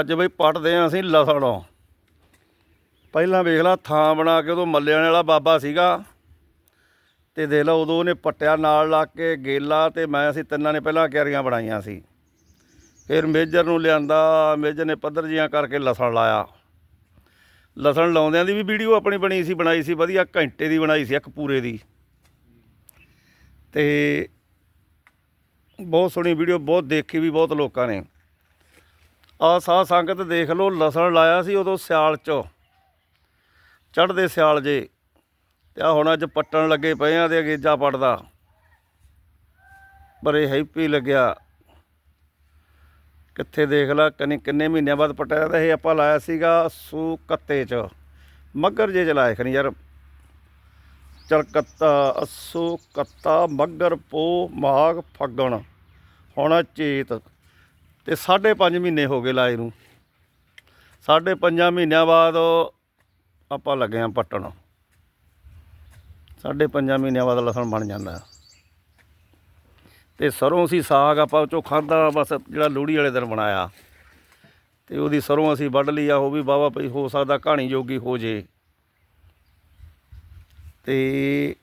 ਅੱਜ ਬਈ ਪੱਟਦੇ ਆਂ ਅਸੀਂ ਲਸਣੋਂ। ਪਹਿਲਾਂ ਵੇਖ ਲਾ ਥਾਂ ਬਣਾ ਕੇ ਉਦੋਂ ਮੱਲਿਆਂ ਵਾਲਾ ਬਾਬਾ ਸੀਗਾ। ਤੇ ਦੇਖ ਲਾ ਉਦੋਂ ਉਹਨੇ ਪੱਟਿਆ ਨਾਲ ਲਾ ਕੇ ਗੇਲਾ ਤੇ ਮੈਂ ਅਸੀਂ ਤਿੰਨਾਂ ਨੇ ਪਹਿਲਾਂ ਕਿਆਰੀਆਂ ਬਣਾਈਆਂ ਸੀ। ਫਿਰ ਮੇਜਰ ਨੂੰ ਲਿਆਂਦਾ, ਮੇਜਰ ਨੇ ਪੱਧਰ ਜੀਆਂ ਕਰਕੇ ਲਸਣ ਲਾਇਆ। ਲਸਣ ਲਾਉਂਦਿਆਂ ਦੀ ਵੀ ਵੀਡੀਓ ਆਪਣੀ ਬਣੀ ਸੀ, ਬਣਾਈ ਸੀ, ਵਧੀਆ ਘੰਟੇ ਦੀ ਬਣਾਈ ਸੀ, ਇੱਕ ਪੂਰੇ ਦੀ। ਤੇ ਬਹੁਤ ਸੋਹਣੀ ਵੀਡੀਓ, ਬਹੁਤ ਦੇਖੀ ਵੀ ਬਹੁਤ ਲੋਕਾਂ ਨੇ। ਆ ਸਾਧ ਸੰਗਤ ਦੇਖ ਲਓ, ਲਸਣ ਲਾਇਆ ਸੀ ਉਦੋਂ ਸਿਆਲ 'ਚੋਂ। ਚੜ੍ਹਦੇ ਸਿਆਲ ਜੇ। ਤੇ ਆ ਹੁਣ ਅੱਜ ਪੱਟਣ ਲੱਗੇ ਪਏ ਆ ਤੇ ਅਗੇਜਾ ਪੜਦਾ। ਪਰ ਇਹ ਹੈਪੀ ਲੱਗਿਆ। ਕਿੱਥੇ ਦੇਖ ਲਾ, ਕਨੀ ਕਿੰਨੇ ਮਹੀਨਿਆਂ ਬਾਅਦ ਪਟਿਆ ਤਾਂ ਇਹ ਆਪਾਂ ਲਾਇਆ ਸੀਗਾ ਸੂ ਕੱਤੇ ਚ। ਮੱਗਰ ਜੇ ਚਲਾਏ ਖਣੀ ਯਾਰ। ਚਲਕੱਤਾ, ਅਸੂ ਕੱਤਾ, ਮੱਗਰ ਪੋ ਮਾਘ ਫੱਗਣ। ਹੁਣ ਚੇਤ। ਤੇ ਸਾਢੇ ਪੰਜ ਮਹੀਨੇ ਹੋ ਗਏ ਲਾਏ ਨੂੰ। ਸਾਢੇ ਪੰਜਾਂ ਮਹੀਨਿਆਂ ਬਾਅਦ ਆਪਾਂ ਲੱਗੇ ਆ ਪੱਟਣ। ਸਾਢੇ ਪੰਜਾਂ ਮਹੀਨਿਆਂ ਬਾਅਦ ਲਸਣ ਬਣ ਜਾਂਦਾ। ਤੇ ਸਰੋਂ ਅਸੀਂ ਸਾਗ ਆਪਾਂ ਚੋਂ ਖਾਦਾ ਬਸ ਜਿਹੜਾ ਲੋਹੜੀ ਵਾਲੇ ਦਿਨ ਬਣਾਇਆ। ਤੇ ਉਹਦੀ ਸਰੋਂ ਅਸੀਂ ਵੱਢ ਲਈ ਆ, ਉਹ ਵੀ ਵਾਹਵਾ ਪਈ, ਹੋ ਸਕਦਾ ਕਹਾਣੀ ਜੋਗੀ ਹੋ ਜੇ। ਤੇ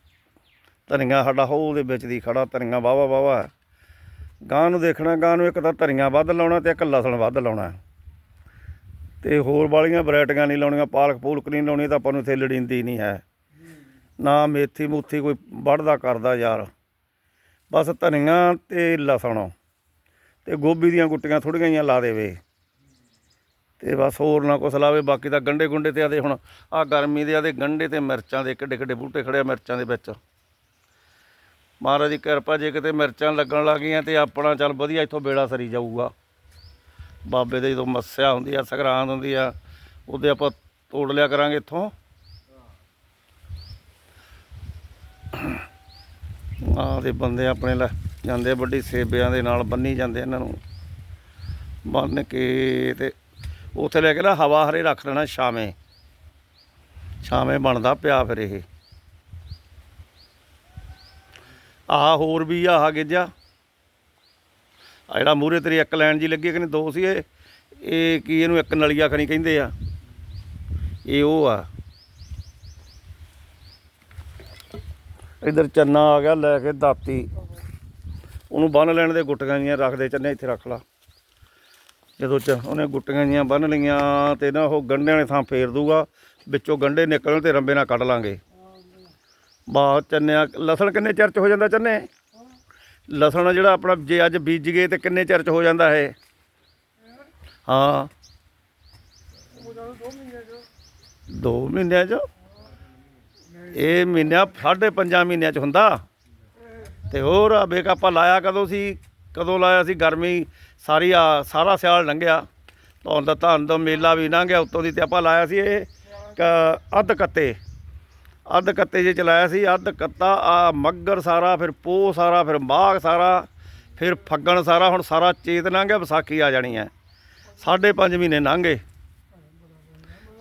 ਧਨੀਆ ਸਾਡਾ ਹੋ ਉਹਦੇ ਵਿੱਚ ਦੀ ਖੜਾ, ਧਨੀਆ ਵਾਹਵਾ ਵਾਹਵਾ ਗਾਂ ਨੂੰ ਦੇਖਣਾ, ਗਾਂ ਨੂੰ ਇੱਕ ਤਾਂ ਧਨੀਆ ਵੱਧ ਲਾਉਣਾ ਤੇ ਇੱਕ ਲਸਣ ਵੱਧ ਲਾਉਣਾ। ਤੇ ਹੋਰ ਵਾਲੀਆਂ ਵੈਰਾਈਟੀਆਂ ਨਹੀਂ ਲਾਉਣੀਆਂ, ਪਾਲਕ ਪੂਲਕ ਨਹੀਂ ਲਾਉਣੀ ਤਾਂ ਆਪਾਂ ਨੂੰ ਇੱਥੇ ਲੜਿੰਦੀ ਨਹੀਂ ਹੈ। ਨਾ ਮੇਥੀ ਮੂਥੀ ਕੋਈ ਵੱਢਦਾ ਕਰਦਾ ਯਾਰ। ਬਸ ਧਨੀਆ ਤੇ ਲਸਣ ਤੇ ਗੋਭੀ ਦੀਆਂ ਗੁੱਟੀਆਂ ਥੋੜ੍ਹੀਆਂ ਜਿਹੀਆਂ ਲਾ ਦੇਵੇ। ਤੇ ਬਸ ਹੋਰ ਨਾ ਕੁਛ ਲਾਵੇ, ਬਾਕੀ ਤਾਂ ਗੰਡੇ ਗੁੰਡੇ ਤੇ ਆਦੇ ਹੁਣ ਆ ਗਰਮੀ ਦੇ ਆਦੇ ਗੰਡੇ ਤੇ ਮਿਰਚਾਂ ਦੇ ਕਿੱਡੇ ਕਿੱਡੇ ਬੂਟੇ ਖੜੇ ਮਿਰਚਾਂ ਦੇ ਵਿੱਚ। ਮਹਾਰਾਜ ਦੀ ਕਿਰਪਾ, ਜੇ ਕਿਤੇ ਮਿਰਚਾਂ ਲੱਗਣ ਲੱਗ ਗਈਆਂ ਤੇ ਆਪਣਾ ਚੱਲ ਵਧੀਆ ਇੱਥੋਂ ਬੇੜਾ ਸਰੀ ਜਾਊਗਾ। ਬਾਬੇ ਦੇ ਜਦੋਂ ਮੱਸਿਆ ਹੁੰਦੀ ਆ, ਸੰਗਰਾਂਦ ਹੁੰਦੀ ਆ, ਉਹਦੇ ਆਪਾਂ ਤੋੜ ਲਿਆ ਕਰਾਂਗੇ ਇੱਥੋਂ। ਆ ਦੇ ਬੰਦੇ ਆਪਣੇ ਲੈ ਜਾਂਦੇ ਵੱਡੀ ਸੇਬਿਆਂ ਦੇ ਨਾਲ ਬੰਨੀ ਜਾਂਦੇ ਇਹਨਾਂ ਨੂੰ। ਬੰਨ ਕੇ ਤੇ ਉੱਥੇ ਲੈ ਕੇ ਨਾ ਹਵਾ ਹਰੇ ਰੱਖ ਲੈਣਾ, ਛਾਵੇਂ। ਛਾਵੇਂ ਬਣਦਾ ਪਿਆ ਫਿਰ ਇਹ। ਆਹ ਹੋਰ ਵੀ ਆ, ਆਹ ਗਿੱਜਾ। ਆ ਜਿਹੜਾ ਮੂਰੇ ਤੇਰੀ ਇੱਕ ਲਾਈਨ ਜੀ ਲੱਗੀ ਕਿ ਨਹੀਂ, ਦੋ ਸੀ ਇਹ। ਇਹ ਕੀ ਇਹਨੂੰ ਇੱਕ ਨਲੀਆ ਖਣੀ ਕਹਿੰਦੇ ਆ? ਇਹ ਉਹ ਆ। ਇਧਰ ਚੰਨਾ ਆ ਗਿਆ, ਲੈ ਕੇ ਦਾਤੀ। ਉਹਨੂੰ ਬੰਨ ਲੈਣ ਦੇ ਗੁੱਟੀਆਂ ਜੀਆਂ ਰੱਖਦੇ, ਚੰਨੇ ਇੱਥੇ ਰੱਖ ਲਾ। ਜਦੋਂ ਚ ਉਹਨੇ ਗੁੱਟੀਆਂ ਜੀਆਂ ਬੰਨ ਲਈਆਂ ਤੇ ਨਾ ਉਹ ਗੰਢਿਆਂ ਵਾਲੇ ਥਾਂ ਫੇਰ ਦੂਗਾ ਵਿੱਚੋਂ ਗੰਢੇ ਨਿਕਲਣ ਤੇ ਰੰਬੇ ਨਾਲ ਕੱਢ ਲਾਂਗੇ। ਬਾ ਚੰਨਿਆ ਲਸਣ ਕਿੰਨੇ ਚਿਰ ਚ ਹੋ ਜਾਂਦਾ ਚੰਨੇ? ਲਸਣ ਜਿਹੜਾ ਆਪਣਾ ਜੇ ਅੱਜ ਬੀਜ ਗਏ ਤੇ ਕਿੰਨੇ ਚਿਰ ਚ ਹੋ ਜਾਂਦਾ ਇਹ? ਹਾਂ। ਦੋ ਮਹੀਨਿਆਂ ਚ। ਇਹ ਮਹੀਨਿਆਂ, ਸਾਢੇ ਪੰਜਾਂ ਮਹੀਨਿਆਂ ਚ ਹੁੰਦਾ। ਤੇ ਹੋਰ ਆ ਵੇਖ ਆਪਾਂ ਲਾਇਆ ਕਦੋਂ ਸੀ, ਕਦੋਂ ਲਾਇਆ ਸੀ ਗਰਮੀ, ਸਾਰੀ ਆ, ਸਾਰਾ ਸਿਆਲ ਲੰਘਿਆ। ਧੌਣ ਦਾ ਧੰਨ ਦਾ ਮੇਲਾ ਵੀ ਲੰਘਿਆ ਉੱਤੋਂ ਦੀ ਤੇ ਆਪਾਂ ਲਾਇਆ ਸੀ ਇਹ ਕ- ਅੱਧ ਕੱਤੇ। ਅੱਧ ਕੱਤੇ ਜੇ ਚਲਾਇਆ ਸੀ, ਅੱਧ ਕੱਤਾ, ਆ ਮੱਗਰ ਸਾਰਾ, ਫਿਰ ਪੋਹ ਸਾਰਾ, ਫਿਰ ਮਾਘ ਸਾਰਾ, ਫਿਰ ਫੱਗਣ ਸਾਰਾ, ਹੁਣ ਸਾਰਾ ਚੇਤ ਲੰਘ ਗਿਆ, ਵਿਸਾਖੀ ਆ ਜਾਣੀ ਹੈ। ਸਾਢੇ ਪੰਜ ਮਹੀਨੇ ਲੰਘੇ।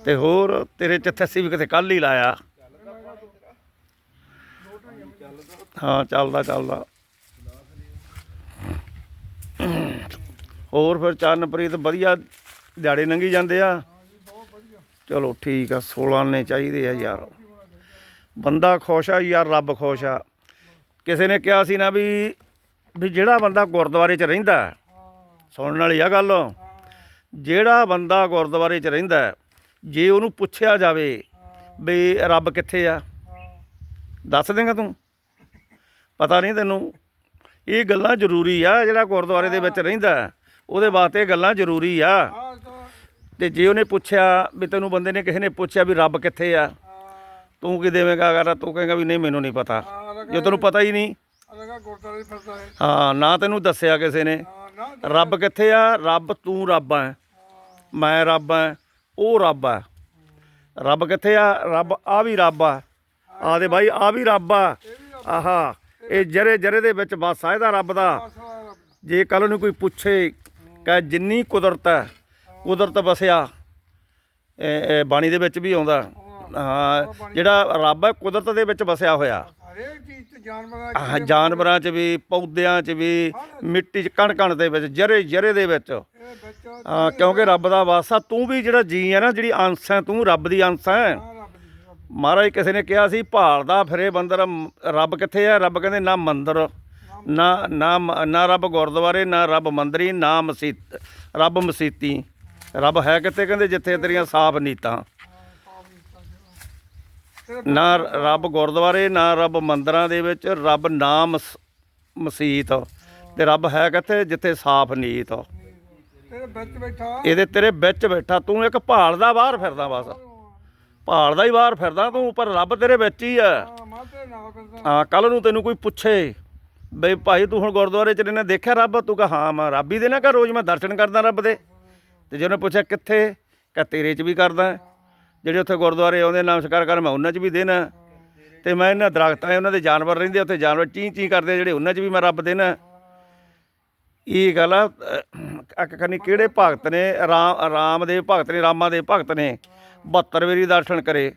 ਤੇ ਹੋਰ ਤੇਰੇ ਚ ਸੀ ਵੀ ਕਿਤੇ ਕੱਲ ਹੀ ਲਾਇਆ। ਹਾਂ, ਚੱਲਦਾ ਚੱਲਦਾ। ਹੋਰ ਫਿਰ ਚਰਨਪ੍ਰੀਤ ਵਧੀਆ ਦਿਹਾੜੇ ਲੰਘੀ ਜਾਂਦੇ ਆ। ਚਲੋ ਠੀਕ ਆ 16 ਨੇ ਚਾਹੀਦੇ ਆ ਯਾਰ। ਬੰਦਾ ਖੁਸ਼ ਆ ਯਾਰ ਰੱਬ ਖੁਸ਼ ਆ। ਕਿਸੇ ਨੇ ਕਿਹਾ ਸੀ ਨਾ ਵੀ ਵੀ ਜਿਹੜਾ ਬੰਦਾ ਗੁਰਦੁਆਰੇ 'ਚ ਰਹਿੰਦਾ ਹੈ, ਸੁਣਨ ਵਾਲੀ ਆ ਗੱਲ। ਜਿਹੜਾ ਬੰਦਾ ਗੁਰਦੁਆਰੇ 'ਚ ਰਹਿੰਦਾ ਜੇ ਉਹਨੂੰ ਪੁੱਛਿਆ ਜਾਵੇ ਵੀ ਰੱਬ ਕਿੱਥੇ ਆ ਦੱਸ ਦੇਂਗਾ ਤੂੰ? ਪਤਾ ਨਹੀਂ ਤੈਨੂੰ। ਇਹ ਗੱਲਾਂ ਜ਼ਰੂਰੀ ਆ ਜਿਹੜਾ ਗੁਰਦੁਆਰੇ ਦੇ ਵਿੱਚ ਰਹਿੰਦਾ ਉਹਦੇ ਵਾਸਤੇ ਇਹ ਗੱਲਾਂ ਜ਼ਰੂਰੀ ਆ। ਤੇ ਜੇ ਉਹਨੇ ਪੁੱਛਿਆ ਵੀ ਤੈਨੂੰ ਬੰਦੇ ਨੇ ਕਿਸੇ ਨੇ ਪੁੱਛਿਆ ਵੀ ਰੱਬ ਕਿੱਥੇ ਆ ਤੂੰ ਕੀ ਦੇਵੇਂਗਾ? ਅਗਰ ਤੂੰ ਕਹੇਗਾ ਵੀ ਨਹੀਂ ਮੈਨੂੰ ਨਹੀਂ ਪਤਾ। ਜੇ ਤੈਨੂੰ ਪਤਾ ਹੀ ਨਹੀਂ। ਅਲਗਾ ਗੁਰਦਾਰੇ ਫਿਰਦਾ ਹੈ। ਹਾਂ ਨਾ ਤੈਨੂੰ ਦੱਸਿਆ ਕਿਸੇ ਨੇ। ਰੱਬ ਕਿੱਥੇ ਆ? ਰੱਬ ਤੂੰ ਰੱਬ ਆ ਮੈਂ ਰੱਬ ਆ ਉਹ ਰੱਬ ਆ ਰੱਬ ਕਿੱਥੇ ਆ? ਰੱਬ ਆ ਵੀ ਰੱਬ ਆ। ਆ ਦੇ ਬਾਈ ਆ ਵੀ ਰੱਬ ਆ। ਆਹਾ ਇਹ ਜਰੇ ਜਰੇ ਦੇ ਵਿੱਚ ਬਸ ਆ ਇਹਦਾ ਰੱਬ ਦਾ। ਜੇ ਕੱਲ ਨੂੰ ਕੋਈ ਪੁੱਛੇ ਕਿ ਜਿੰਨੀ ਕੁਦਰਤ ਹੈ। ਕੁਦਰਤ ਵਸਿਆ ਬਾਣੀ ਦੇ ਵਿੱਚ ਵੀ ਆਉਂਦਾ। ਹਾਂ ਜਿਹੜਾ ਰੱਬ ਹੈ ਕੁਦਰਤ ਦੇ ਵਿੱਚ ਵਸਿਆ ਹੋਇਆ। ਆਏ ਹਰੇਕ ਚੀਜ਼ ਤੇ ਜਾਨਵਰਾਂ ਆਹ ਜਾਨਵਰਾਂ 'ਚ ਵੀ ਪੌਦਿਆਂ 'ਚ ਵੀ ਮਿੱਟੀ 'ਚ ਕਣ ਕਣ ਦੇ ਵਿੱਚ ਜਰੇ ਜਰੇ ਦੇ ਵਿੱਚ। ਇਹ ਵਿੱਚ ਹਾਂ ਕਿਉਂਕਿ ਰੱਬ ਦਾ ਵਾਸਾ ਤੂੰ ਵੀ ਜਿਹੜਾ ਜੀ ਹੈ ਨਾ ਜਿਹੜੀ ਅੰਸ਼ ਹੈ ਤੂੰ ਰੱਬ ਦੀ ਅੰਸ਼ ਹੈ। ਆ ਰੱਬ ਦੀ ਰੱਬ ਮਹਾਰਾਜ ਕਿਸੇ ਨੇ ਕਿਹਾ ਸੀ ਭਾਲਦਾ ਫਿਰੇ ਬੰਦਰ ਮ- ਰੱਬ ਕਿੱਥੇ ਹੈ? ਰੱਬ ਕਹਿੰਦੇ ਨਾ ਮੰਦਰ ਨਾ ਨਾ ਮ- ਨਾ ਰੱਬ ਗੁਰਦੁਆਰੇ ਨਾ ਰੱਬ ਮੰਦਰੀ ਨਾ ਮਸੀਤ ਰੱਬ ਮਸੀਤੀ। ਰੱਬ ਹੈ ਕਿੱਥੇ? ਕਹਿੰਦੇ ਜਿੱਥੇ ਤੇਰੀਆਂ ਸਾਫ਼ ਨੀਤਾਂ। ਨਾ ਰੱਬ ਗੁਰਦੁਆਰੇ ਨਾ ਰੱਬ ਮੰਦਰਾਂ ਦੇ ਵਿੱਚ ਰੱਬ ਨਾਮ ਮਸੀਤ। ਤੇ ਰੱਬ ਹੈ ਕਿੱਥੇ? ਜਿੱਥੇ ਸਾਫ਼ ਨੀਤ। ਤੇਰੇ ਵਿੱਚ ਬੈਠਾ। ਇਹਦੇ ਤੇਰੇ ਵਿੱਚ ਬੈਠਾ। ਤੂੰ ਇੱਕ ਭਾਲਦਾ ਬਾਹਰ ਫਿਰਦਾ ਬਸ। ਭਾਲਦਾ ਹੀ ਬਾਹਰ ਫਿਰਦਾ ਤੂੰ ਪਰ ਰੱਬ ਤੇਰੇ ਵਿੱਚ ਹੀ ਆ। ਹਾਂ ਹਾਂ ਕੱਲ ਨੂੰ ਤੈਨੂੰ ਕੋਈ ਪੁੱਛੇ ਬਈ ਭਾਈ ਤੂੰ ਹੁਣ ਗੁਰਦੁਆਰੇ ਚ ਨੇ ਦੇਖਿਆ ਰੱਬ? ਤੂੰ ਕਹ ਹਾਂ ਮੈਂ ਰੱਬ ਹੀ ਦੇ ਨਾ ਕਿ ਰੋਜ਼ ਮੈਂ ਦਰਸ਼ਨ ਕਰਦਾ ਰੱਬ ਦੇ। ਤੇ ਜੇ ਉਹਨੇ ਪੁੱਛਿਆ ਕਿੱਥੇ? ਕਹ ਤੇਰੇ ਚ ਵੀ ਕਰਦਾ। ਜਿਹੜੇ ਉੱਥੇ ਗੁਰਦੁਆਰੇ ਆਉਂਦੇ, ਨਮਸਕਾਰ ਕਰ ਮੈਂ ਉਹਨਾਂ ਚ ਵੀ ਦੇਣਾ ਤੇ ਮੈਂ ਇਹਨਾਂ ਦਰਖਤਾਂ 'ਚ ਉਹਨਾਂ ਦੇ ਜਾਨਵਰ ਰਹਿੰਦੇ ਉੱਥੇ ਜਾਨਵਰ ਚੀਂ ਚੀਂ ਕਰਦੇ ਜਿਹੜੇ ਉਹਨਾਂ ਚ ਵੀ ਮੈਂ ਰੱਬ ਦੇਣਾ ਇਹ ਗੱਲ ਆ ਅਕ ਕਿਹੜੇ ਭਗਤ ਨੇ, ਰਾਮ ਰਾਮ ਦੇ ਭਗਤ ਨੇ ਰਾਮਾ ਦੇ ਭਗਤ ਨੇ 72 ਵੇਰੀ ਦਰਸ਼ਨ ਕਰੇ।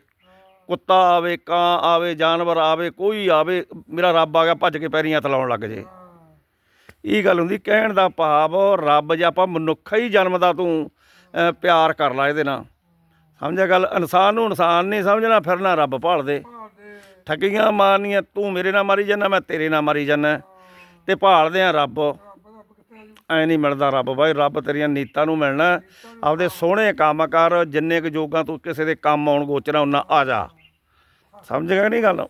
ਕੁੱਤਾ ਆਵੇ, ਕਾਂ ਆਵੇ, ਜਾਨਵਰ ਆਵੇ, ਕੋਈ ਆਵੇ, ਮੇਰਾ ਰੱਬ ਆ ਗਿਆ, ਭੱਜ ਕੇ ਪੈਰੀਂ ਹੱਥ ਲਾਉਣ ਲੱਗ ਜੇ। ਇਹ ਗੱਲ ਹੁੰਦੀ, ਕਹਿਣ ਦਾ ਭਾਵ, ਰੱਬ ਜੇ ਆਪਾਂ ਮਨੁੱਖਾ ਹੀ ਜਨਮ ਦਾ ਤੂੰ ਪਿਆਰ ਕਰ ਲਾ ਇਹਦੇ ਨਾਲ। ਸਮਝਿਆ ਗੱਲ? ਇਨਸਾਨ ਨੂੰ ਇਨਸਾਨ ਨਹੀਂ ਸਮਝਣਾ ਫਿਰਨਾ ਰੱਬ ਭਾਲਦੇ। ਭਾਲਦੇ ਠੱਗੀਆਂ ਮਾਰਨੀਆਂ ਤੂੰ ਮੇਰੇ ਨਾਲ ਮਾਰੀ ਜਾਂਦਾ ਮੈਂ ਤੇਰੇ ਨਾਲ ਮਾਰੀ ਜਾਂਦਾ। ਤੇ ਭਾਲਦੇ ਆ ਰੱਬ। ਐ ਨਹੀਂ ਮਿਲਦਾ ਰੱਬ ਬਾਈ ਰੱਬ ਤੇਰੀਆਂ ਨੀਤਾਂ ਨੂੰ ਮਿਲਣਾ। ਆਪਦੇ ਸੋਹਣੇ ਕੰਮ ਕਰ ਜਿੰਨੇ ਕੁ ਜੋਗਾ ਤੂੰ ਕਿਸੇ ਦੇ ਕੰਮ ਆਉਣ ਗੋਚਰਾ ਉਹਨਾਂ ਆ ਜਾ। ਸਮਝ ਗਿਆ ਨਹੀਂ ਗੱਲ?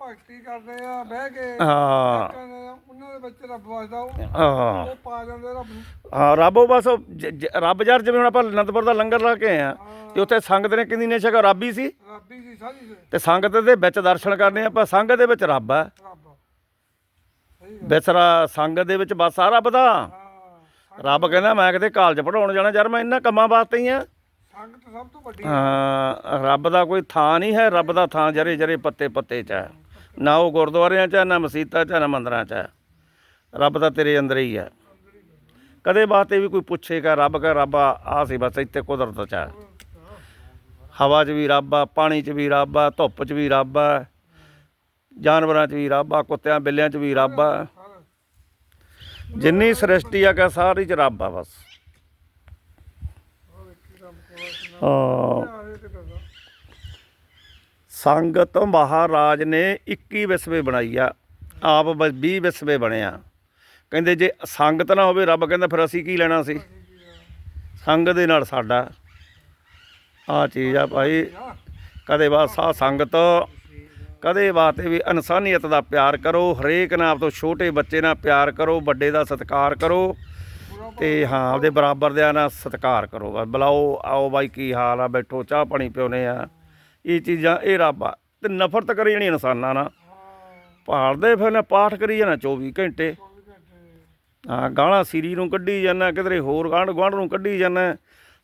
ਭਗਤੀ ਕਰਦੇ ਆ ਬਹਿ ਕੇ ਹਾਂ। ਦੇ ਵਿੱਚ ਰੱਬ ਵਸਦਾ ਉਹ। ਹਾਂ। ਉਹ ਪਾ ਜਾਂਦੇ ਰੱਬ ਨੂੰ। ਹਾਂ ਰੱਬ ਉਹ ਬਸ ਜ- ਜ- ਰੱਬ ਯਾਰ ਜਿਵੇਂ ਹੁਣ ਆਪਾਂ ਅਨੰਦਪੁਰ ਦਾ ਲੰਗਰ ਲਾ ਕੇ ਆਏ ਆ ਤੇ ਉੱਥੇ ਸੰਗਤ ਨੇ ਕਿੰਨੀ ਨੇ ਛਕਾ ਰੱਬ ਹੀ ਸੀ? ਰੱਬ ਹੀ ਸੀ ਸਾਰੀ ਤੇ ਤੇ ਸੰਗਤ ਦੇ ਵਿੱਚ ਦਰਸ਼ਨ ਕਰਨੇ ਆਪਾਂ ਸੰਗਤ ਦੇ ਵਿੱਚ ਰੱਬ ਆ। ਰੱਬ। ਸਹੀ ਗੱਲ। ਸੰਗਤ ਦੇ ਵਿੱਚ ਬਸ ਆ ਰੱਬ ਦਾ। ਹਾਂ ਰੱਬ ਕਹਿੰਦਾ ਮੈਂ ਕਿਤੇ ਕਾਲਜ ਪੜਾਉਣ ਜਾਣਾ ਯਾਰ ਮੈਂ ਇਹਨਾਂ ਕੰਮਾਂ ਵਾਸਤੇ ਹੀ ਆ। ਸੰਗਤ ਸਭ ਤੋਂ ਵੱਡੀ ਹਾਂ ਰੱਬ ਦਾ ਕੋਈ ਥਾਂ ਨਹੀਂ ਹੈ ਰੱਬ ਦਾ ਥਾਂ ਜਰੇ ਜਰੇ ਪੱਤੇ ਪੱਤੇ 'ਚ ਹੈ। ਨਾ ਉਹ ਗੁਰਦੁਆਰਿਆਂ 'ਚ ਹੈ ਨਾ ਮਸੀਤਾਂ 'ਚ ਹੈ ਨਾ ਮੰਦਰਾਂ 'ਚ ਹੈ। ਰੱਬ ਤਾਂ ਤੇਰੇ ਅੰਦਰ ਹੀ ਹੈ ਕਦੇ ਵਾਸਤੇ ਵੀ ਕੋਈ ਪੁੱਛੇਗਾ, ਰੱਬ ਕਾ ਰੱਬ ਆ ਸੀ ਬਸ ਇੱਥੇ ਕੁਦਰਤ 'ਚ ਹੈ ਹਵਾ 'ਚ ਵੀ ਰੱਬ ਆ, ਪਾਣੀ 'ਚ ਵੀ ਰੱਬ ਆ, ਧੁੱਪ 'ਚ ਵੀ ਰੱਬ ਆ, ਜਾਨਵਰਾਂ 'ਚ ਵੀ ਰੱਬ ਆ, ਕੁੱਤਿਆਂ ਬਿੱਲਿਆਂ 'ਚ ਵੀ ਰੱਬ ਆ। ਜਿੰਨੀ ਸ੍ਰਿਸ਼ਟੀ ਆ ਕਾ ਸਾਰੀ 'ਚ ਰੱਬ ਆ ਬਸ। ਸੰਗਤ ਮਹਾਰਾਜ ਨੇ 21 ਵਿਸਵੇ ਬਣਾਈ ਆ। ਆਪ ਬ- 20 ਵਿਸਵੇ ਬਣਿਆ ਕਹਿੰਦੇ ਜੇ ਸੰਗਤ ਨਾ ਹੋਵੇ ਰੱਬ ਕਹਿੰਦਾ ਫਿਰ ਅਸੀਂ ਕੀ ਲੈਣਾ ਸੀ? ਸੰਗ ਦੇ ਨਾਲ ਸਾਡਾ। ਆ ਚੀਜ਼ ਆ ਭਾਈ। ਕਦੇ ਬਾਤ ਸਾ ਸੰਗਤ, ਕਦੇ ਬਾਤੇ ਵੀ ਇਨਸਾਨੀਅਤ ਦਾ ਪਿਆਰ ਕਰੋ, ਹਰੇਕ ਨਾਲ ਆਪ ਤੋਂ ਛੋਟੇ ਬੱਚੇ ਨਾਲ ਪਿਆਰ ਕਰੋ, ਵੱਡੇ ਦਾ ਸਤਿਕਾਰ ਕਰੋ ਤੇ ਹਾਂ, ਆਪਦੇ ਬਰਾਬਰ ਦਿਆਂ ਨਾਲ ਸਤਿਕਾਰ ਕਰੋ। ਬੁਲਾਓ, ਆਓ ਬਾਈ ਕੀ ਹਾਲ ਆ, ਬੈਠੋ, ਚਾਹ ਪਾਣੀ ਪਿਉਨੇ ਆ। ਇਹ ਚੀਜ਼ਾਂ, ਇਹ ਰੱਬ ਆ। ਤੇ ਨਫ਼ਰਤ ਕਰੀ ਜਾਣੀ ਇਨਸਾਨਾਂ ਨਾਲ। ਭਾਲਦੇ ਫਿਰ ਨਾ ਪਾਠ ਕਰੀ ਜਾਣਾ 24 ਘੰਟੇ। ਹਾਂ ਗਾਲਾਂ ਸੀਰੀ ਨੂੰ ਕੱਢੀ ਜਾਂਦਾ ਕਿਧਰੇ ਹੋਰ ਗਾਂਢ ਗੁਆਂਢ ਨੂੰ ਕੱਢੀ ਜਾਂਦਾ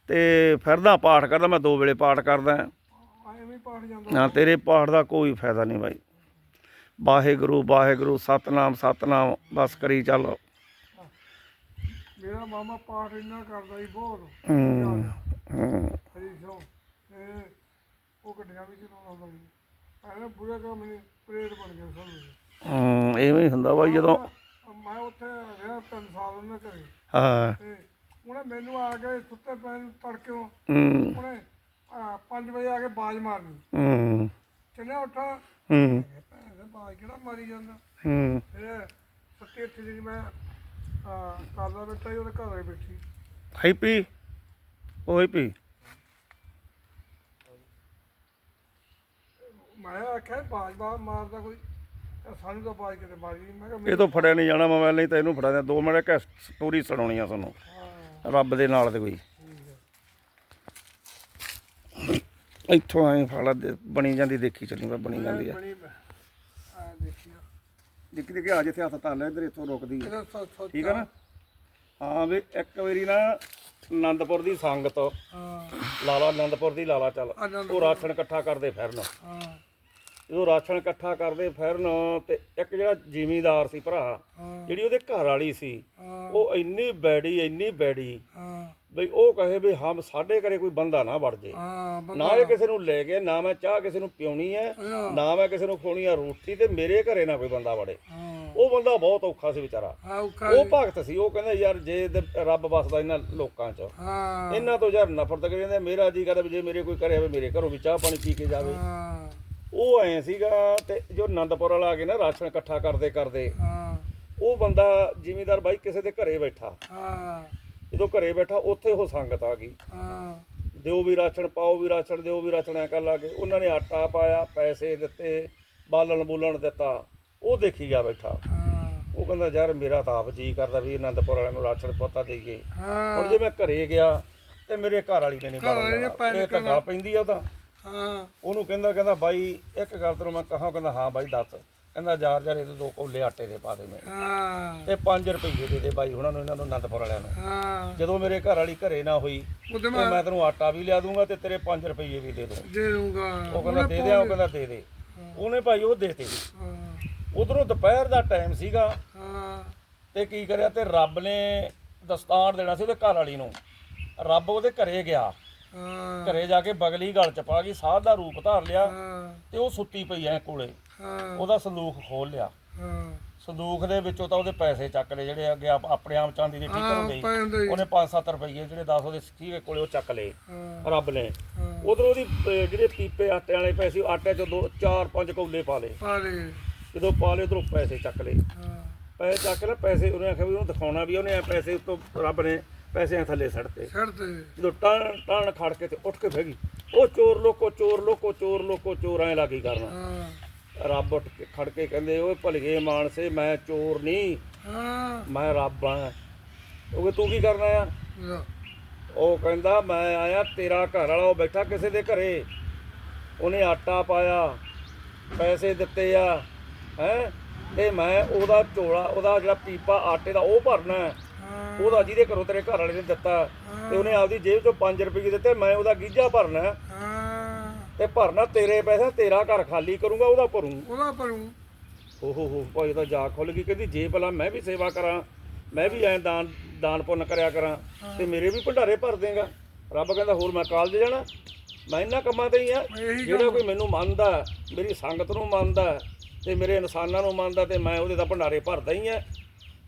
ਤੇ ਫਿਰਦਾ ਪਾਠ ਕਰਦਾ ਮੈਂ ਦੋ ਵੇਲੇ ਪਾਠ ਕਰਦਾ। ਐਵੇਂ ਹੀ ਜਾਂਦਾ। ਹਾਂ ਤੇਰੇ ਪਾਠ ਦਾ ਕੋਈ ਫਾਇਦਾ ਨਹੀਂ ਬਾਈ। ਵਾਹਿਗੁਰੂ ਵਾਹਿਗੁਰੂ ਸਤਨਾਮ ਸਤਨਾਮ ਬਸ ਕਰੀ ਚੱਲ। ਮੇਰਾ ਮਾਮਾ ਪਾਠ ਇੰਨਾ ਕਰਦਾ ਸੀ ਬਹੁਤ। ਹੂੰ ਹੂੰ। ਹਰੀ ਸੋ ਤੇ ਉਹ ਗੱਡੀਆਂ ਵੀ ਚਲਾਉਂਦਾ ਸੀ। ਐਵੇਂ ਬੁਰੇ ਕੰਮ ਨੇ ਪ੍ਰੇਰ ਬਣ ਗਿਆ ਸਭ ਹੂੰ ਐਵੇਂ ਹੀ ਹੁੰਦਾ ਬਾਈ ਜਦੋਂ ਮੈਂ ਉੱਥੇ ਰਿਹਾ ਤਿੰਨ ਸਾਲ ਉਹਨਾਂ ਘਰੇ। ਹਾਂ। ਤੇ ਉਹਨੇ ਮੈਨੂੰ ਆ ਕੇ ਸੁੱਤੇ ਪਏ ਨੂੰ ਤੜਕਿਓ ਹੂੰ। ਉਹਨੇ 5 ਵਜੇ ਆ ਕੇ ਬਾਜ ਮਾਰਨੀ। ਹੂੰ। ਚੱਲਿਆ ਉੱਠਾ। ਹੂੰ। ਭੈਣ ਦਾ ਬਾਜ ਕਿਹੜਾ ਮਾਰੀ ਜਾਂਦਾ। ਹੂੰ। ਫਿਰ ਸੱਤੇ ਇੱਥੇ ਜਿਹੜੀ ਮੈਂ ਆ ਕਾਲਾ ਬੈਠਾ ਸੀ ਉਹਦੇ ਘਰ ਹੀ ਬੈਠੀ। ਹੈਪੀ ਉਹ ਹੈਪੀ ਮੈਂ ਆਖਿਆ ਬਾਜ ਬਾਜ ਮਾਰਦਾ ਕੋਈ। ਸਾਨੂੰ ਤਾਂ ਬਾਜ ਕਿਤੇ ਮਾਰੀ ਨਹੀਂ ਮੈਂ ਕਿਹਾ ਇਹ ਤੋਂ ਫੜਿਆ ਨਹੀਂ ਜਾਣਾ ਮੋਬਾਈਲ ਨਹੀਂ ਤਾਂ ਇਹਨੂੰ ਫੜਾ ਦਿਆਂ ਦੋ ਮਿੰਟ ਕਿ ਸਟੋਰੀ ਸੁਣਾਉਣੀ ਆ ਤੁਹਾਨੂੰ ਰੱਬ ਦੇ ਨਾਲ ਦੇ ਕੋਈ। ਇੱਥੋਂ ਐਂ ਫੜਾ ਦੇ ਬਣੀ ਜਾਂਦੀ ਦੇਖੀ ਚੱਲੀ ਮੈਂ ਬਣੀ ਜਾਂਦੀ ਆ। ਬਣੀ ਆ ਦੇਖਿਆ ਜਿੱਕੀ ਦੇਖੀ ਆ ਜਿੱਥੇ ਹੱਥ ਤਾਂ ਲੈ ਇੱਧਰ ਇੱਥੋਂ ਰੁਕਦੀ ਆ। ਇਹਦਾ ਠੀਕ ਆ ਨਾ? ਹਾਂ ਵੀ ਇੱਕ ਵਾਰੀ ਨਾ ਆਨੰਦਪੁਰ ਦੀ ਸੰਗਤ ਹਾਂ। ਲਾਲਾ ਆਨੰਦਪੁਰ ਦੀ ਲਾਲਾ ਚੱਲ। ਉਹ ਰਾਸ਼ਨ ਇਕੱਠਾ ਕਰਦੇ ਫਿਰਨ। ਹਾਂ। ਜਦੋਂ ਰਾਸ਼ਨ ਇਕੱਠਾ ਕਰਦੇ ਫਿਰਨ ਤੇ ਇੱਕ ਜਿਹੜਾ ਜ਼ਿਮੀਂਦਾਰ ਸੀ ਭਰਾ ਜਿਹੜੀ ਉਹਦੇ ਘਰ ਵਾਲੀ ਸੀ ਉਹ ਇੰਨੀ ਬੈੜੀ ਇੰਨੀ ਬੈੜੀ ਬਈ ਉਹ ਕਹੇ ਵੀ ਹਮ ਸਾਡੇ ਘਰੇ ਕੋਈ ਬੰਦਾ ਨਾ ਵੜ ਜੇ। ਨਾ ਇਹ ਕਿਸੇ ਨੂੰ ਲੈ ਕੇ ਨਾ ਮੈਂ ਚਾਹ ਕਿਸੇ ਨੂੰ ਪਿਉਣੀ ਹੈ। ਨਾ ਮੈਂ ਕਿਸੇ ਨੂੰ ਖੋਣੀ ਆ ਰੋਟੀ ਤੇ ਮੇਰੇ ਘਰੇ ਨਾ ਕੋਈ ਬੰਦਾ ਵੜੇ। ਉਹ ਬੰਦਾ ਬਹੁਤ ਔਖਾ ਸੀ ਵਿਚਾਰਾ। ਉਹ। ਭਗਤ ਸੀ ਉਹ ਕਹਿੰਦਾ ਯਾਰ ਜੇ ਰੱਬ ਵਸਦਾ ਇਹਨਾਂ ਲੋਕਾਂ 'ਚ ਇਹਨਾਂ ਤੋਂ ਯਾਰ ਨਫ਼ਰਤ ਕਰੀ ਜਾਂਦੇ ਮੇਰਾ ਜੀ ਕਰਦਾ ਜੇ ਮੇਰੇ ਕੋਈ ਘਰੇ ਆਵੇ ਮੇਰੇ ਘਰੋਂ ਵੀ ਚਾਹ ਪਾਣੀ ਪੀ ਕੇ ਜਾਵੇ। ਉਹ ਐ ਸੀਗਾ ਤੇ ਜੋ ਆਨੰਦਪੁਰ ਵਾਲਾ ਆ ਕੇ ਨਾ ਰਾਸ਼ਨ ਇਕੱਠਾ ਕਰਦੇ ਕਰਦੇ ਹਾਂ। ਉਹ ਬੰਦਾ ਜ਼ਿਮੀਂਦਾਰ ਬਾਈ ਕਿਸੇ ਦੇ ਘਰੇ ਬੈਠਾ। ਹਾਂ। ਜਦੋਂ ਘਰੇ ਬੈਠਾ ਉੱਥੇ ਉਹ ਸੰਗਤ ਆ ਗਈ। ਹਾਂ। ਦਿਓ ਵੀ ਰਾਸ਼ਨ ਪਾਓ ਵੀ ਰਾਸ਼ਨ ਦਿਓ ਵੀ ਰਾਸ਼ਨ ਐ ਕਰ ਲਾਗੇ। ਉਹਨਾਂ ਨੇ ਆਟਾ ਪਾਇਆ ਪੈਸੇ ਦਿੱਤੇ ਬਾਲਣ ਬੂਲਣ ਦਿੱਤਾ। ਉਹ ਦੇਖੀ ਗਿਆ ਬੈਠਾ। ਹਾਂ। ਉਹ ਕਹਿੰਦਾ ਯਾਰ ਮੇਰਾ ਤਾਂ ਆਪ ਜੀ ਕਰਦਾ ਵੀ ਆਨੰਦਪੁਰ ਵਾਲਿਆਂ ਨੂੰ ਰਾਸ਼ਨ ਪੋਤਾ ਦੇਈਏ। ਹਾਂ। ਹੁਣ ਜੇ ਮੈਂ ਘਰੇ ਗਿਆ ਤੇ ਮੇਰੇ ਘਰ ਵਾਲੀ ਨੇ ਨਹੀਂ ਪੈਣ ਇਹ ਤਾਂ ਗਾ ਪੈਂਦੀ ਆ ਤਾਂ। ਹਾਂ। ਉਹਨੂੰ ਕਹਿੰਦਾ ਕਹਿੰਦਾ ਬਾਈ ਇੱਕ ਗੱਲ ਤੈਨੂੰ ਮੈਂ ਕਹਾਂ ਕਹਿੰਦਾ ਹਾਂ ਬਾਈ ਦੱਸ। ਕਹਿੰਦਾ ਯਾਰ ਯਾਰ ਇਹਦੇ ਦੋ ਕੋਲੇ ਆਟੇ ਦੇ ਪਾ ਦੇ ਮੈਂ ਹਾਂ। ਤੇ 5 ਰੁਪਏ ਦੇ ਦੇ ਬਾਈ ਉਹਨਾਂ ਨੂੰ ਇਹਨਾਂ ਨੂੰ ਆਨੰਦਪੁਰ ਵਾਲਿਆਂ ਨੂੰ। ਹਾਂ। ਜਦੋਂ ਮੇਰੇ ਘਰ ਵਾਲੀ ਘਰੇ ਨਾ ਹੋਈ ਤੇ ਮੈਂ ਮੈਂ ਤੈਨੂੰ ਆਟਾ ਵੀ ਲਿਆ ਦੂੰਗਾ ਤੇ ਤੇਰੇ 5 ਰੁਪਏ ਵੀ ਦੇ ਦੂੰ ਦੇ ਦੂੰਗਾ। ਉਹ ਕਹਿੰਦਾ ਦੇ ਦੇ ਉਹ ਕਹਿੰਦਾ ਦੇ ਦੇ। ਉਹਨੇ ਭਾਈ ਉਹ ਦੇਤੇ। ਹਾਂ। ਉਧਰੋਂ ਦੁਪਹਿਰ ਦਾ ਟਾਈਮ ਸੀਗਾ। ਹਾਂ। ਤੇ ਕੀ ਕਰਿਆ ਤੇ ਰੱਬ ਨੇ ਦਸਤਾਰ ਦੇਣਾ ਸੀ ਉਹਦੇ ਘਰ ਵਾਲੀ ਨੂੰ। ਰੱਬ ਉਹਦੇ ਘਰੇ ਗਿਆ। ਹਾਂ। ਘਰੇ ਜਾ ਕੇ ਬਗਲੀ ਗਲ ਚ ਪਾ ਗਈ ਸਾਧ ਦਾ ਰੂਪ ਧਾਰ ਲਿਆ ਹਾਂ। ਤੇ ਉਹ ਸੁੱਤੀ ਪਈ ਐ ਕੋਲੇ। ਹਾਂ। ਉਹਦਾ ਸੰਦੂਖ ਖੋਲ ਲਿਆ। ਹਾਂ। ਸੰਦੂਖ ਦੇ ਵਿੱਚੋਂ ਤਾਂ ਉਹਦੇ ਪੈਸੇ ਚੱਕ ਲਏ ਜਿਹੜੇ ਅੱਗੇ ਆਪ- ਆਪਣੇ ਆਮ ਚਾਂਦੀ ਦੇ ਪਏ ਹੁੰਦੇ ਸੀ। ਉਹਨੇ 5-7 ਰੁਪਏ ਜਿਹੜੇ 10 ਉਹਦੇ ਸੀਗੇ ਕੋਲੇ ਉਹ ਚੱਕ ਲਏ। ਹਾਂ। ਰੱਬ ਨੇ। ਹਾਂ। ਉਧਰ ਉਹਦੀ ਅਹ, ਜਿਹੜੇ ਪੀਪੇ ਆਟੇ ਵਾਲੇ ਪੈਸੇ ਉਹ ਆਟੇ ਚ ਦੋ ਚਾਰ ਪੰਜ ਕੌਲੇ ਪਾ ਲਏ। ਪਾ ਲੈ ਜਦੋਂ ਪਾ ਲਏ ਉਧਰੋਂ ਪੈਸੇ ਚੱਕ ਲਏ। ਹਾਂ। ਪੈਸੇ ਚੱਕ ਲੈ ਪੈਸੇ ਉਹਨੇ ਆਖਿਆ ਵੀ ਉਹਨੂੰ ਦਿਖਾਉਣਾ ਵੀ ਉਹਨੇ ਪੈਸੇ ਉੱਤੋਂ ਰੱਬ ਨੇ ਪੈਸੇ ਐਂ ਥੱਲੇ ਸੜਤੇ। ਛੱਡ ਤੇ ਜਦੋਂ ਟਣ ਟਣ ਖੜ ਕੇ ਤੇ ਉੱਠ ਕੇ ਗਈ। ਉਹ ਚੋਰ ਲੋਕੋ ਚੋਰ ਲੋਕੋ ਚੋਰ ਲੋਕੋ ਚੋਰ ਐਂ ਲੱਗੀ ਕਰਨਾ। ਹਾਂ। ਰੱਬ ਉੱਠ ਕੇ ਖੜ ਕੇ ਕਹਿੰਦੇ ਓਏ ਭਲਗੇ ਮਾਨਸੇ ਮੈਂ ਚੋਰ ਨਹੀਂ। ਹਾਂ। ਮੈਂ ਰੱਬ ਆ। ਉਹ ਤੂੰ ਕੀ ਕਰਨਾ ਆ? ਲੈ, ਉਹ ਕਹਿੰਦਾ ਮੈਂ ਆਇਆ ਤੇਰਾ ਘਰ ਵਾਲਾ ਉਹ ਬੈਠਾ ਕਿਸੇ ਦੇ ਘਰੇ। ਉਹਨੇ ਆਟਾ ਪਾਇਆ ਪੈਸੇ ਦਿੱਤੇ ਆ। ਹੈ? ਤੇ ਮੈਂ ਉਹਦਾ ਝੋਲਾ ਉਹਦਾ ਜਿਹੜਾ ਪੀਪਾ ਆਟੇ ਦਾ ਉਹ ਭਰਨਾ। ਉਹਦਾ ਜਿਹਦੇ ਘਰੋਂ ਤੇਰੇ ਘਰ ਵਾਲੇ ਨੇ ਦਿੱਤਾ ਤੇ ਉਹਨੇ ਆਪਦੀ ਜੇਬ ਚੋਂ 5 ਰੁਪਏ ਦਿੱਤੇ ਮੈਂ ਉਹਦਾ ਗੀਜਾ ਭਰਨਾ ਤੇ ਭਰਨਾ ਤੇਰੇ ਪੈਸੇ ਤੇਰਾ ਘਰ ਖਾਲੀ ਕਰੂੰਗਾ ਉਹਦਾ ਭਰੂੰ। ਉਹਦਾ ਪਰੂ ਓਹੋ ਹੋ ਭਾਈ ਤਾਂ ਜਾ ਖੁੱਲ ਗਈ ਕਹਿੰਦੀ ਜੇ ਭਲਾ ਮੈਂ ਵੀ ਸੇਵਾ ਕਰਾਂ ਮੈਂ ਵੀ ਐਂ ਦਾਨ ਦਾਨ ਪੁੰਨ ਕਰਿਆ ਕਰਾਂ ਤੇ ਮੇਰੇ ਵੀ ਭੰਡਾਰੇ ਭਰ ਦੇਗਾ। ਰੱਬ ਕਹਿੰਦਾ ਹੋਰ ਮੈਂ ਕਾਲਜ ਜਾਣਾ ਮੈਂ ਇਹਨਾਂ ਕੰਮਾਂ ਤੇ ਹੀ ਆ ਜਿਹੜਾ ਕੋਈ ਮੈਨੂੰ ਮੰਨਦਾ ਮੇਰੀ ਸੰਗਤ ਨੂੰ ਮੰਨਦਾ ਤੇ ਮੇਰੇ ਇਨਸਾਨਾਂ ਨੂੰ ਮੰਨਦਾ ਤੇ ਮੈਂ ਉਹਦੇ ਤਾਂ ਭੰਡਾਰੇ ਭਰਦਾ ਹੀ ਆ।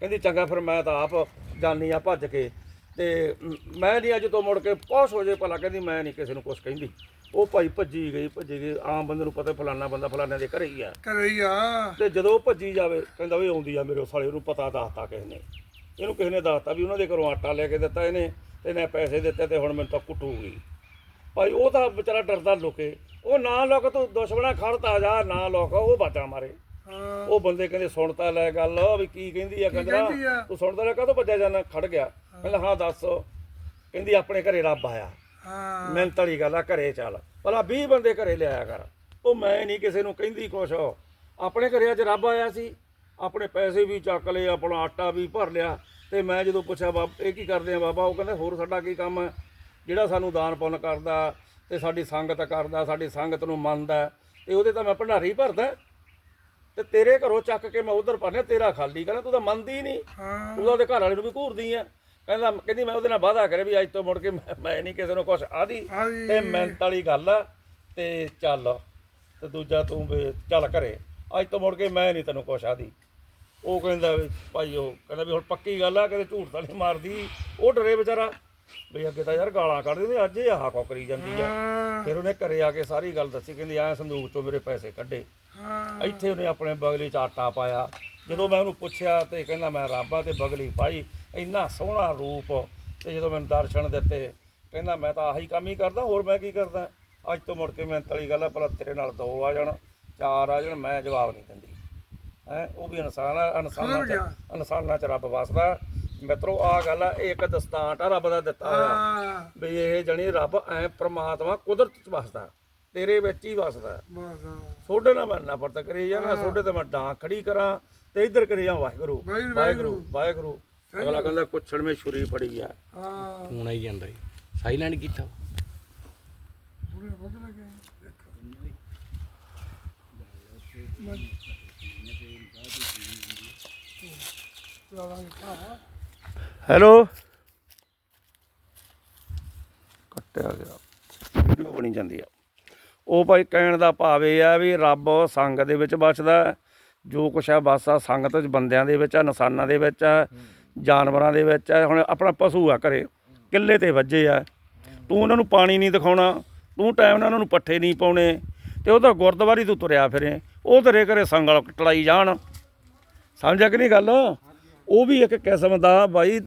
ਕਹਿੰਦੀ ਚੰਗਾ ਫਿਰ ਮੈਂ ਤਾਂ ਆਪ ਜਾਨੀ ਆ ਭੱਜ ਕੇ। ਤੇ ਮ- ਨਹੀਂ ਅੱਜ ਤੋਂ ਮੁੜ ਕੇ ਪਹੁੰਚ ਹੋ ਜੇ ਭਲਾ ਕਹਿੰਦੀ ਮੈਂ ਨਹੀਂ ਕਿਸੇ ਨੂੰ ਕੁਝ ਕਹਿੰਦੀ। ਉਹ ਭਾਈ ਭੱਜੀ ਗਈ ਭੱਜੀ ਗਈ। ਆਮ ਬੰਦੇ ਨੂੰ ਪਤਾ ਫਲਾਨਾ ਬੰਦਾ ਫਲਾਣੇ ਦੇ ਘਰੇ ਹੀ ਆ। ਘਰੇ ਹੀ ਆ। ਤੇ ਜਦੋਂ ਉਹ ਭੱਜੀ ਜਾਵੇ ਕਹਿੰਦਾ ਵੀ ਆਉਂਦੀ ਆ ਮੇਰੇ ਸਾਲੇ ਨੂੰ ਪਤਾ ਦੱਸਤਾ ਕਿਸੇ ਨੇ। ਇਹਨੂੰ ਕਿਸੇ ਨੇ ਦੱਸਤਾ ਵੀ ਉਹਨਾਂ ਦੇ ਘਰੋਂ ਆਟਾ ਲੈ ਕੇ ਦਿੱਤਾ ਇਹਨੇ ਤੇ ਇਹਨੇ ਪੈਸੇ ਦਿੱਤੇ ਤੇ ਹੁਣ ਮੈਨੂੰ ਤਾਂ ਕੁੱਟੂਗੀ ਭਾਈ ਉਹ ਤਾਂ ਵਿਚਾਰਾ ਡਰਦਾ ਲੋਕੇ। ਉਹ ਨਾ ਲੋਕ ਤੂੰ ਦੁਸ਼ਮਣਾ ਖੜਤਾ ਜਾ ਨਾ ਲੋਕ ਉਹ ਬਾਟਾ ਮਾਰੇ। ਹਾਂ। ਉਹ ਬੰਦੇ ਕਹਿੰਦੇ ਸੁਣਤਾ ਲੈ ਗੱਲ ਵੀ ਕੀ ਕਹਿੰਦੀ ਆ ਕਹਿੰਦੀ ਕੰਦਰਾ? ਤੂੰ ਸੁਣਦਾ ਲੈ ਕਾਹਤੋਂ ਭੱਜਿਆ ਜਾਣਾ ਖੜ ਗਿਆ। ਕਹਿੰਦਾ ਹਾਂ ਦੱਸ। ਕਹਿੰਦੀ ਆਪਣੇ ਘਰੇ ਰੱਬ ਆਇਆ। ਹਾਂ। ਮਿਹਨਤ ਵਾਲੀ ਗੱਲ ਆ ਘਰੇ ਚੱਲ। ਭਲਾ 20 ਬੰਦੇ ਘਰੇ ਲਿਆਇਆ ਕਰ। ਉਹ ਮੈਂ ਨਹੀਂ ਕਿਸੇ ਨੂੰ ਕਹਿੰਦੀ ਕੁਛ। ਆਪਣੇ ਘਰੇ ਅੱਜ ਰੱਬ ਆਇਆ ਸੀ। ਆਪਣੇ ਪੈਸੇ ਵੀ ਚੱਕ ਲਏ ਆਪਣਾ ਆਟਾ ਵੀ ਭਰ ਲਿਆ। ਤੇ ਮੈਂ ਜਦੋਂ ਪੁੱਛਿਆ ਬਾਬਾ ਇਹ ਕੀ ਕਰਦੇ ਆ ਬਾਬਾ? ਉਹ ਕਹਿੰਦੇ ਹੋਰ ਸਾਡਾ ਕੀ ਕੰਮ ਹੈ ਜਿਹੜਾ ਸਾਨੂੰ ਦਾਨ ਪੁੰਨ ਕਰਦਾ ਤੇ ਸਾਡੀ ਸੰਗਤ ਕਰਦਾ ਸਾਡੀ ਸੰਗਤ ਨੂੰ ਮੰਨਦਾ। ਤੇ ਉਹਦੇ ਤਾਂ ਮੈਂ ਭੰਡਾਰੀ ਭਰਦਾ। ਤੇ ਤੇਰੇ ਘਰੋਂ ਚੱਕ ਕੇ ਮੈਂ ਉਧਰ ਪਾਣਿਆ ਤੇਰਾ ਖਾਲੀ। ਕਹਿੰਦਾ ਤੂੰ ਤਾਂ ਮੰਨਦੀ ਨਹੀਂ। ਹਾਂ। ਤੂੰ ਤਾਂ ਉਹਦੇ ਘਰ ਵਾਲੇ ਨੂੰ ਵੀ ਘੂਰਦੀ ਆ। ਕਹਿੰਦਾ ਕਹਿੰਦੀ ਮੈਂ ਉਹਦੇ ਨਾਲ ਵਾਅਦਾ ਕਰਿਆ ਵੀ ਅੱਜ ਤੋਂ ਮੁੜ ਕੇ ਮੈਂ ਨਹੀਂ ਕਿਸੇ ਨੂੰ ਕੁਛ ਆਦੀ। ਇਹ ਮਿਹਨਤ ਵਾਲੀ ਗੱਲ ਆ ਤੇ ਚੱਲ। ਤੇ ਦੂਜਾ ਤੂੰ ਵੀ ਚੱਲ ਘਰੇ। ਅੱਜ ਤੋਂ ਮੁੜ ਕੇ ਮੈਂ ਨਹੀਂ ਤੈਨੂੰ ਕੁਛ ਆਦੀ। ਉਹ ਕਹਿੰਦਾ ਵੀ ਭਾਈ ਉਹ ਕਹਿੰਦਾ ਵੀ ਹੁਣ ਪੱਕੀ ਗੱਲ ਆ ਕਦੇ ਝੂਠ ਤਾਂ ਨਹੀਂ ਮਾਰਦੀ। ਉਹ ਡਰੇ ਵਿਚਾਰਾ। ਵੀ ਅੱਗੇ ਤਾਂ ਯਾਰ ਗਾਲਾਂ ਕੱਢਦੇ ਨੇ ਅੱਜ ਇਹ ਆਹ ਕੋ ਕਰੀ ਜਾਂਦੀ ਆ। ਫਿਰ ਉਹਨੇ ਘਰੇ ਆ ਕੇ ਸਾਰੀ ਗੱਲ ਦੱਸੀ ਕਹਿੰਦੀ ਐ ਸੰਦੂਕ ਚੋਂ ਮੇਰੇ ਪੈਸੇ ਕੱਢੇ। ਹਾਂ। ਇੱਥੇ ਉਹਨੇ ਆਪਣੇ ਬਗਲੀ ਚ ਆਟਾ ਪਾਇਆ। ਜਦੋਂ ਮੈਂ ਉਹਨੂੰ ਪੁੱਛਿਆ ਤੇ ਕਹਿੰਦਾ ਮੈਂ ਰੱਬਾ ਤੇ ਬਗਲੀ ਪਾਈ ਇੰਨਾ ਸੋਹਣਾ ਰੂਪ ਤੇ ਜਦੋਂ ਮੈਨੂੰ ਦਰਸ਼ਨ ਦਿੱਤੇ ਕਹਿੰਦਾ ਮੈਂ ਤਾਂ ਆਹੀ ਕੰਮ ਹੀ ਕਰਦਾ ਹੋਰ ਮੈਂ ਕੀ ਕਰਦਾ? ਅੱਜ ਤੋਂ ਮੁੜ ਕੇ ਮੈਂ ਤਲੀ ਗੱਲ ਆ ਭਲਾ ਤੇਰੇ ਨਾਲ ਦੋ ਆ ਜਾਣ ਚਾਰ ਆ ਜਾਣ ਮੈਂ ਜਵਾਬ ਨਹੀਂ ਦਿੰਦੀ। ਹੈ ਉਹ ਵੀ ਇਨਸਾਨ ਆ ਇਨਸਾਨਾਂ ਚ। ਇਨਸਾਨਾਂ ਚ ਰੱਬ ਵਸਦਾ। ਮਿੱਤਰੋ ਆ ਗੱਲ ਆ ਇਹ ਇੱਕ ਦਸਤਾਂਟ ਆ ਰੱਬ ਦਾ ਦਿੱਤਾ ਹੋਇਆ। ਹਾਂ। ਵੀ ਇਹ ਜਣੀ ਰੱਬ ਐ ਪ੍ਰਮਾਤਮਾ ਕੁਦਰਤ ਚ ਵਸਦਾ ਤੇਰੇ ਵਿੱਚ ਹੀ ਵਸਦਾ। ਬਸ। ਸੋਡੇ ਨਾਲ ਮੈਂ ਨਫ਼ਰਤ ਕਰੀ ਜਾਣਾ ਸੋਡੇ ਤੇ ਮੈਂ ਡਾਂ ਖੜੀ ਕਰਾਂ ਤੇ ਇੱਧਰ ਕਰੀ ਜਾ ਵਾਹਿਗੁਰੂ। ਵਾਹਿਗੁਰੂ, ਵਾਹਿਗੁਰੂ ਵਾਹਿਗੁਰੂ। ਅਗਲਾ ਕਹਿੰਦਾ ਕੁੱਛੜ ਮੇ ਛੁਰੀ ਫੜੀ ਆ। ਹਾਂ। ਹੁਣ ਆਈ ਜਾਂਦਾ ਜੀ। ਸਾਈਲੈਂਟ ਕੀਤਾ। ਪੂਰੇ ਵੱਧ ਲੱਗੇ ਦੇਖੋ। ਮੈਂ ਚਲਾਂਗੇ ਭਾ ਹੈਲੋ। ਕੱਟਿਆ ਗਿਆ। ਲੋ ਬਣੀ ਜਾਂਦੀ ਆ। ਉਹ ਭਾਈ ਕਹਿਣ ਦਾ ਭਾਵ ਇਹ ਆ ਵੀ ਰੱਬ ਸੰਗ ਦੇ ਵਿੱਚ ਬਸਦਾ ਜੋ ਕੁਛ ਆ ਬਸ ਆ, ਸੰਗਤ ਚ ਬੰਦਿਆਂ ਦੇ ਵਿੱਚ ਆ ਨਿਸ਼ਾਨਾਂ ਦੇ ਵਿੱਚ ਆ, ਜਾਨਵਰਾਂ ਦੇ ਵਿੱਚ ਆ। ਹੁਣ ਆਪਣਾ ਪਸ਼ੂ ਆ ਘਰੇ, ਕਿੱਲੇ ਤੇ ਵੱਜੇ ਆ। ਤੂੰ ਉਹਨਾਂ ਨੂੰ ਪਾਣੀ ਨਹੀਂ ਦਿਖਾਉਣਾ, ਤੂੰ ਟਾਈਮ ਨਾਲ ਉਹਨਾਂ ਨੂੰ ਪੱਠੇ ਨਹੀਂ ਪਾਉਣੇ। ਤੇ ਉਹ ਤਾਂ ਗੁਰਦੁਆਰੀ ਤੋਂ ਤੁਰਿਆ ਫਿਰੇ। ਉਹ ਤੇਰੇ ਘਰੇ ਸੰਗਲ ਟਲਾਈ ਜਾਣ। ਸਮਝਿਆ ਕਿ ਨਹੀਂ ਗੱਲ? ਉਹ ਵੀ ਇੱਕ ਕਿਸਮ ਦਾ ਬਾਈ